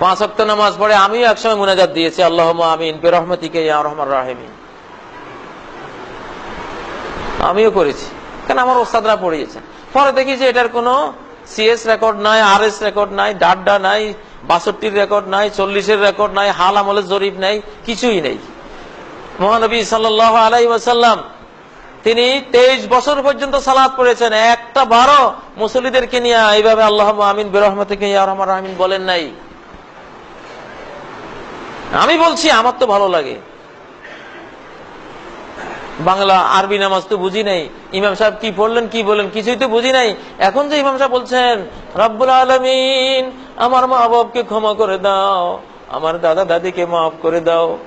পাঁচ অক্ট নামাজ পড়ে আমিও একসময় মুনাজাত দিয়েছি। আল্লাহ আমিন, বেরহমতিকে ইয়া রহমান রাহিমিন। আমিও করেছি। কেন আমার ওস্তাদরা পড়িয়েছেন। পরে দেখি যে এটার কোনো সিএস রেকর্ড নাই আর এস রেকর্ড নাই, ডাড্ডা নাই, বাষট্টির রেকর্ড নাই, চল্লিশের রেকর্ড নাই, হাল আমলের জরিপ নাই, কিছুই নেই। মহানবী সাল্লাহ আলাই ওয়াসাল্লাম, তিনি তেইশ বছর পর্যন্ত সালাদ পড়েছেন। একটা বারো মুসলিদেরকে নিয়ে এইভাবে আল্লাহ আমিন, বেরহমতিকে ইয়া রহমান রাহিমিন বলেন নাই। আমি বলছি, আমার তো ভালো লাগে। বাংলা আরবি নামাজ তো বুঝি নাই। ইমাম সাহেব কি পড়লেন, কি বললেন, কিছুই তো বুঝি নাই। এখন যে ইমাম সাহেব বলছেন, রব্বুল আলমিন, আমার মা বাবকে ক্ষমা করে দাও, আমার দাদা দাদিকে মাফ করে দাও,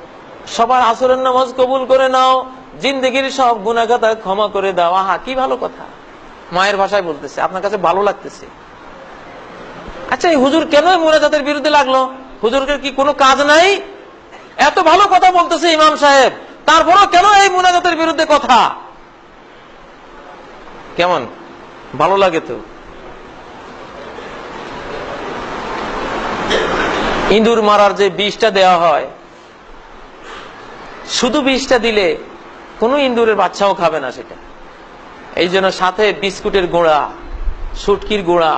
সবার আসরের নামাজ কবুল করে নাও, জিন্দগির সব গুণাগাতা ক্ষমা করে দাও। আহা, কি ভালো কথা। মায়ের ভাষায় বলতেছে, আপনার কাছে ভালো লাগতেছে। আচ্ছা এই হুজুর কেন মোনাজাতের বিরুদ্ধে লাগল? হুজুরকে কি কোনো কাজ নাই? এত ভালো কথা বলতেছে ইমাম সাহেব। তারপরও কেন এই মোনাজাতের বিরুদ্ধে কথা? কেমন? ভালো লাগে তো। ইঁদুর মারার যে বিষটা দেওয়া হয়, শুধু বিষটা দিলে কোনো ইঁদুরের বাচ্চাও খাবে না সেটা। এই জন্য সাথে বিস্কুটের গোড়া সুটকির গোড়া,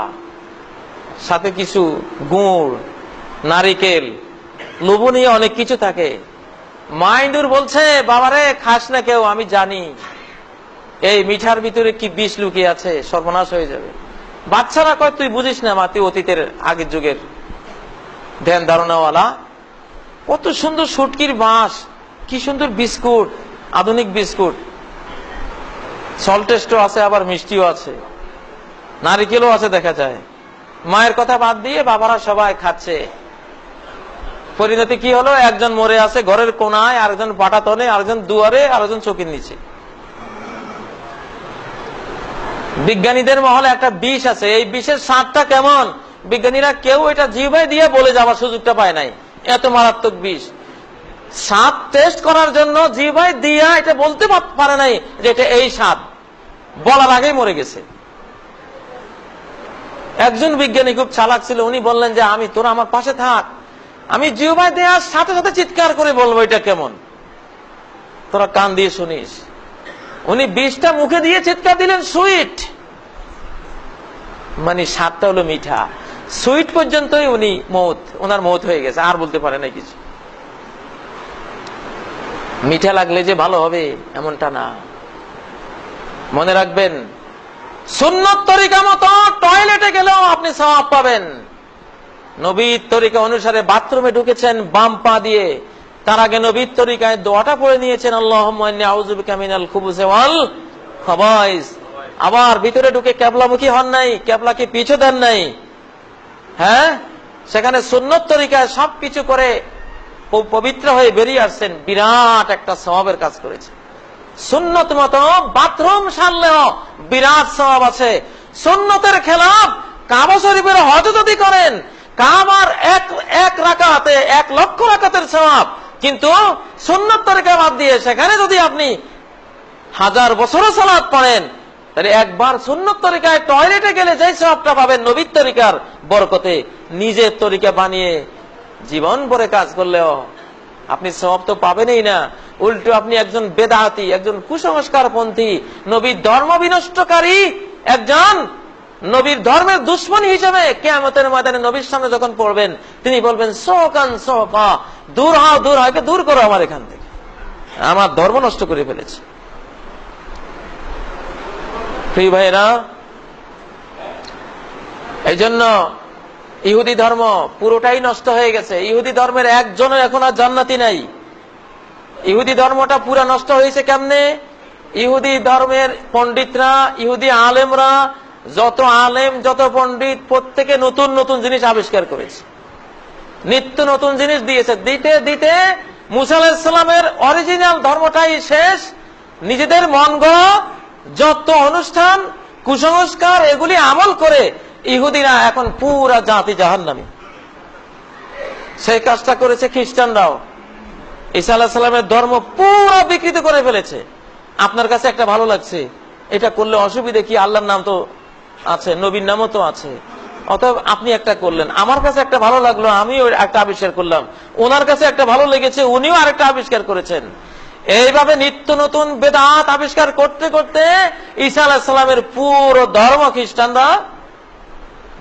সাথে কিছু গুড়, নারিকেল লোভনীয় অনেক কিছু থাকে। মাইন্ডুর বলছে, বাবারে, খাস না কেউ, আমি জানি। এই মিঠার ভিতরে কি বিষ লুকিয়ে আছে? সর্বনাশ হয়ে যাবে। বাচ্চারা কয়, তুই বুঝিস না, মা, তুই অতীতের আগের যুগের ধ্যান ধারণাওয়ালা। কত সুন্দর সুটকির বাঁশ, কি সুন্দর বিস্কুট, আধুনিক বিস্কুট। সল্টেস্টও আছে, আবার মিষ্টিও আছে। নারিকেলও আছে, দেখা যায়। মায়ের কথা বাদ দিয়ে বাবারা সবাই খাচ্ছে। পরিণতি কি হলো? একজন মরে আছে ঘরের কোনায়, আরেকজন পাটাতনে আরেকজন দুয়ারে, আরেকজন চোখের নিচে। বিজ্ঞানীদের মহলে একটা বিষ আছে। এই বিষের স্বাদটা কেমন? বিজ্ঞানীরা কেউ এটা জিভাই দিয়ে বলে যাওয়ার সুযোগটা পায় নাই। এত মারাত্মক বিষ। স্বাদ টেস্ট করার জন্য জিভাই দিয়া এটা বলতে পারে নাই যে এটা এই স্বাদ। বলার আগেই মরে গেছে। একজন বিজ্ঞানী খুব চালাক ছিল। উনি বললেন যে, আমি, তোরা আমার পাশে থাক। আমি জিওবাই দেওয়ার সাথে সাথে চিৎকার করে বলব এটা কেমন? তোরা কান দিয়ে শুনিস। উনি বিষটা মুখে দিয়ে চিৎকার দিলেন, সুইট! মানে স্বাদটা হলো মিঠা। সুইট পর্যন্তই উনি মৌত ওনার মৌত হয়ে গেছে, আর বলতে পারে না কিছু। মিঠা লাগলে যে ভালো হবে, এমনটা না। মনে রাখবেন, সুন্নত তরিকা মতো টয়লেটে গেলেও আপনি সওয়াব পাবেন। নবীর তরিকা অনুসারে বাথরুমে ঢুকেছেন, বাম পা দিয়ে। তার আগে নবীর তরিকায় দোয়াটা পড়ে নিয়েছেন আল্লাহ আবার ভিতরে ঢুকে ক্যাবলামুখী হন নাই, ক্যাবলাকে পিছু দেন নাই। হ্যাঁ? সেখানে সুন্নত তরিকায় সব কিছু করে পবিত্র হয়ে বেরিয়ে আসছেন। বিরাট একটা স্বভাবের কাজ করেছে। সুন্নত মতো বাথরুম সারলেও বিরাট স্বভাব আছে। সুন্নতের খেলাফ কাবা শরীফের হজ কাবার এক এক রাকাতে, এক লক্ষ রাকাতের স্বভাব কিন্তু সুন্নত তরিকা বাদ দিয়ে সেখানে যদি আপনি হাজার বছরও সালাদ পড়েন, তাহলে একবার সুন্নত তরিকায় টয়লেটে গেলে যে সবটা পাবেন নবীর তরিকার বরকতে, নিজের তরিকা বানিয়ে জীবন ভরে কাজ করলেও আপনি সব তো পাবেনই না। উল্টো আপনি একজন বেদাহাতি, একজন কুসংস্কার পন্থী নবীর ধর্ম বিনষ্টকারী একজন নবীর ধর্মের দুশ্মন হিসেবে কেয়ামতের ময়দানে নবীর সামনে যখন পড়বেন, তিনি বলবেন, সোকান, সোকা, দূর হও, দূর হয় দূর করো আমার এখান থেকে। আমার ধর্ম নষ্ট করে ফেলেছে। এই জন্য ইহুদি ধর্ম পুরোটাই নষ্ট হয়ে গেছে। ইহুদি ধর্মের একজনও এখন আর জান্নাতি নাই। ইহুদি ধর্মটা পুরা নষ্ট হয়েছে কেমনে? ইহুদি ধর্মের পণ্ডিতরা, ইহুদি আলেমরা যত আলেম, যত পণ্ডিত, প্রত্যেকে নতুন নতুন জিনিস আবিষ্কার করেছে। নিত্য নতুন জিনিস দিয়েছে। দিতে দিতে মুসা আলাহিসাল্লামের অরিজিনাল ধর্মটাই শেষ। নিজেদের মন যত অনুষ্ঠান, কুসংস্কার, এগুলি আমল করে ইহুদিরা এখন পুরা জাতি জাহান্নামী। সেই কাজটা করেছে খ্রিস্টানরাও। ঈসা আল্লাহ ধর্ম পুরো বিকৃত করে ফেলেছে। আপনার কাছে একটা ভালো লাগছে। এটা করলে অসুবিধে কি? আল্লাহর নাম তো আছে, নবীর নামও তো আছে। অতএব আপনি একটা করলেন। আমার কাছে একটা ভালো লাগল, আমিও একটা আবিষ্কার করলাম। ওনার কাছে একটা ভালো লেগেছে, উনিও আরেকটা আবিষ্কার করেছেন। এইভাবে নিত্য নতুন বেদাত আবিষ্কার করতে করতে ঈসা আলাহিসাল্লামের পুরো ধর্ম খ্রিস্টানরা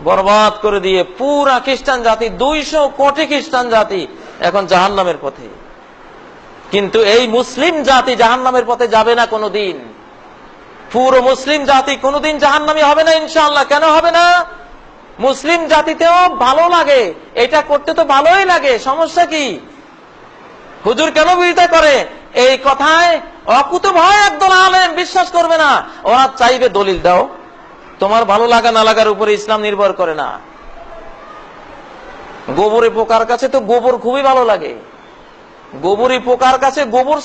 বরবাদ করে দিয়ে পুরা খ্রিস্টান জাতি, দুইশো কোটি খ্রিস্টান জাতি এখন জাহান্নামের পথে। কিন্তু এই মুসলিম জাতি জাহান্নামের পথে যাবে না কোনোদিন পুরো মুসলিম জাতি কোনোদিন জাহান্নামি হবে না ইনশাল্লাহ কেন হবে না? মুসলিম জাতিতেও ভালো লাগে। এটা করতে তো ভালোই লাগে। সমস্যা কি? হুজুর কেন বিরোধিতা করে? এই কথায় অকুত ভয় একদল আলেম বিশ্বাস করবে না। ওরা চাইবে দলিল দাও। তোমার ভালো লাগা না লাগার উপরে ইসলাম নির্ভর করে না। গোবরে পোকার কাছে তো গোবর খুবই ভালো লাগে। গোবরই পোকার কাছে গোবর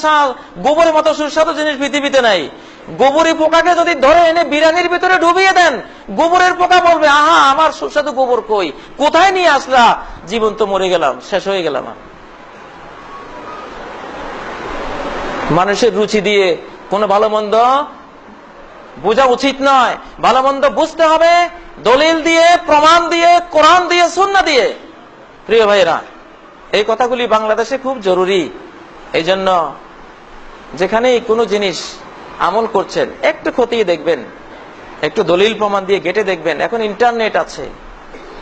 গোবরের মতো সুস্বাদু জিনিস পৃথিবীতে নাই। গোবরী পোকাকে যদি ধরে এনে বিরানির ভিতরে ডুবিয়ে দেন, গোবরের পোকা বলবে, আহা, আমার সুস্বাদু গোবর কই? কোথায় নিয়ে আসলা? জীবন তো মরে গেলাম, শেষ হয়ে গেলাম মানুষের রুচি দিয়ে কোনো ভালো মন্দ বোঝা উচিত নয়। ভালো মন্দ বুঝতে হবে, দলিল দিয়ে, প্রমাণ দিয়ে, কোরআন দিয়ে সুন্না দিয়ে। প্রিয় ভাইরা এই কথাগুলি বাংলাদেশে খুব জরুরি। এই জন্য যেখানেই কোনো জিনিস আমল করছেন, একটু খতিয়ে দেখবেন, একটু দলিল প্রমাণ দিয়ে গেটে দেখবেন, এখন ইন্টারনেট আছে।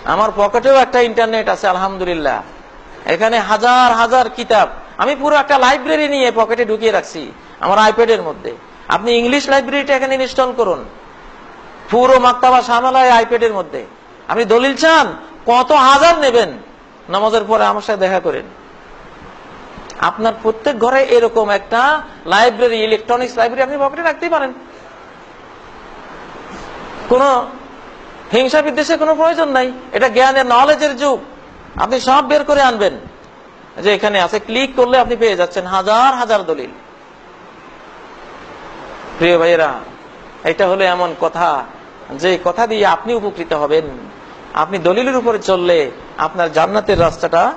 আমার পকেটেও একটা ইন্টারনেট আছে, আলহামদুলিল্লাহ। এখানে হাজার হাজার কিতাব। আমি পুরো একটা লাইব্রেরি নিয়ে পকেটে ঢুকিয়ে রাখছি, আমার আইপ্যাডের মধ্যে। আপনি ইংলিশ লাইব্রেরিটা এখানে ইনস্টল করুন। পুরো মাক্তাবা সামালায় আইপ্যাডের মধ্যে। আপনি দলিল চান, কত হাজার নেবেন? নামাজের পরে আমার সাথে দেখা করেন। আপনার প্রত্যেক ঘরে এরকম একটা লাইব্রেরি ইলেকট্রনিক্স লাইব্রেরি আপনি পকেটে রাখতেই পারেন। কোন হিংসা বিদ্বেষে কোনো প্রয়োজন নাই। এটা জ্ঞানের নলেজের যুগ। আপনি সব বের করে আনবেন। যে এখানে আছে ক্লিক করলে আপনি পেয়ে যাচ্ছেন হাজার হাজার দলিল। প্রিয় ভাইয়েরা, এটা হলো এমন কথা, যে কথা দিয়ে আপনি উপকৃত হবেন। আপনি দলিলের উপরে চললে আপনার জান্নাতের রাস্তাটা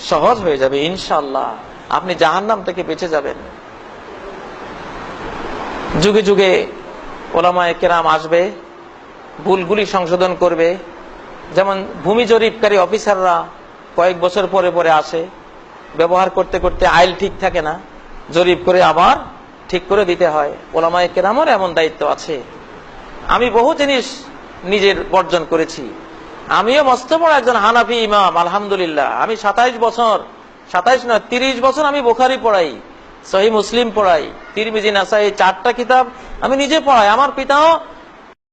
সহজ হয়ে যাবে ইনশাল্লাহ আপনি জাহান্নাম থেকে বেঁচে যাবেন। যুগে যুগে ওলামায় কেরাম আসবে, ভুলগুলি সংশোধন করবে। যেমন ভূমি জরিপকারী অফিসাররা কয়েক বছর পরে পরে আসে, ব্যবহার করতে করতে আইল ঠিক থাকে না, জরিপ করে আবার ঠিক করে দিতে হয়। ওলামায় কেরামের এমন দায়িত্ব আছে। আমি বহু জিনিস নিজের বর্জন করেছি। আমিও মস্ত বড় একজন হানাফি ইমাম, আলহামদুলিল্লাহ। আমি সাতাইশ বছর, সাতাইশ নয়, তিরিশ বছর আমি বোখারি পড়াই, সহি মুসলিম পড়াই, তিরমিজি, নাসাই, চারটা কিতাব আমি নিজে পড়াই। আমার পিতাও